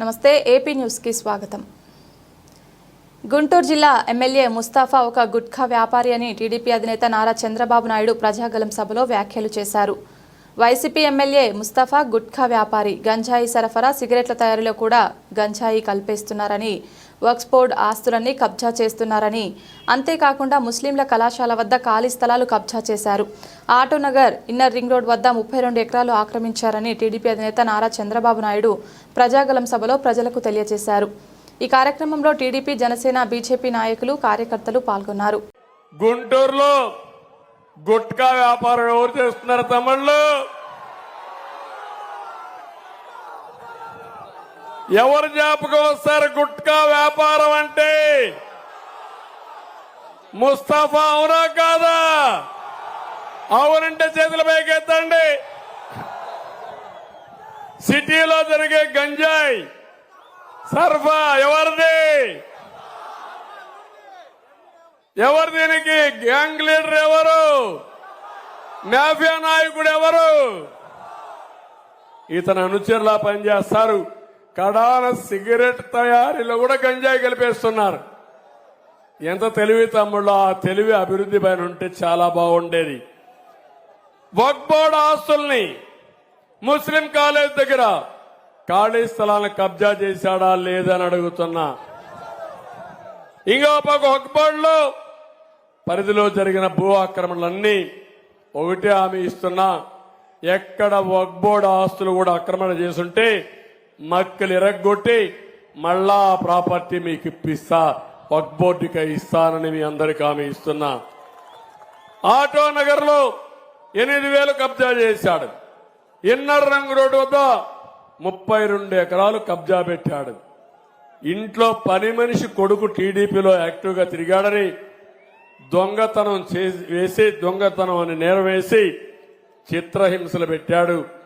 నమస్తే ఏపీ న్యూస్కి స్వాగతం. గుంటూరు జిల్లా ఎమ్మెల్యే ముస్తాఫా ఒక గుట్ఖా వ్యాపారి అని టీడీపీ అధినేత నారా చంద్రబాబు నాయుడు ప్రజాగలం సభలో వ్యాఖ్యలు చేశారు. వైసీపీ ఎమ్మెల్యే ముస్తఫా గుట్కా వ్యాపారి గంజాయి సరఫరా సిగరెట్ల తయారీలో కూడా గంజాయి కల్పేస్తున్నారని వర్క్స్ బోర్డ్ ఆస్తులన్నీ కబ్జా చేస్తున్నారని అంతేకాకుండా ముస్లింల కళాశాల వద్ద ఖాళీ స్థలాలు కబ్జా చేశారు. ఆటోనగర్ ఇన్నర్ రింగ్ రోడ్ వద్ద ముప్పై రెండు ఎకరాలు ఆక్రమించారని టీడీపీ అధినేత నారా చంద్రబాబు నాయుడు ప్రజాగలం సభలో ప్రజలకు తెలియజేశారు. ఈ కార్యక్రమంలో టీడీపీ జనసేన బీజేపీ నాయకులు కార్యకర్తలు పాల్గొన్నారు. గుంటూరులో గుట్కా వ్యాపారం ఎవరు చేస్తున్నారు తమిళ్ళు ఎవరు జ్ఞాపకం వస్తారు గుట్కా వ్యాపారం అంటే? ముస్తఫా అవునా కాదా? అవునంటే చేతుల పైకెత్తండి. సిటీలో జరిగే గంజాయి సర్ఫా ఎవరిది? ఎవరు దీనికి? గ్యాంగ్ లీడర్ ఎవరు? మాఫియా నాయకుడు ఎవరు? ఇతను అనుచరులా పనిచేస్తారు. కడాన సిగరెట్ తయారీలో కూడా గంజాయి కలిపేస్తున్నారు. ఎంత తెలివి తమ్ముళ్ళు ఆ తెలివి అభివృద్ధి పైన ఉంటే చాలా బాగుండేది. వక్బోర్డ్ ఆస్తుల్ని ముస్లిం కాలేజ్ దగ్గర ఖాళీ స్థలాలను కబ్జా చేశాడా లేదని అడుగుతున్నా. ఇంకో పక్క ఒక్కబడిలో పరిధిలో జరిగిన భూ ఆక్రమణలన్నీ ఒకటే హామీ ఇస్తున్నా. ఎక్కడ వక్బోర్డ్ ఆస్తులు కూడా ఆక్రమణ చేసుంటే మక్కలు ఇరగ్గొట్టి మళ్ళా ఆ ప్రాపర్టీ మీకు ఇప్పిస్తా. వక్బోర్డుకి ఇస్తానని మీ అందరికి హామీ ఇస్తున్నా. ఆటో నగర్లో ఎనిమిది వేలు కబ్జా చేశాడు. ఇన్నర్ రంగు రోడ్డు వద్ద ముప్పై రెండు ఎకరాలు కబ్జా పెట్టాడు. ఇంట్లో పని మనిషి కొడుకు టీడీపీలో యాక్టివ్గా తిరిగాడని దొంగతనం చేసి వేసి దొంగతనం అని నేరం వేసి చిత్రహింసలు పెట్టాడు.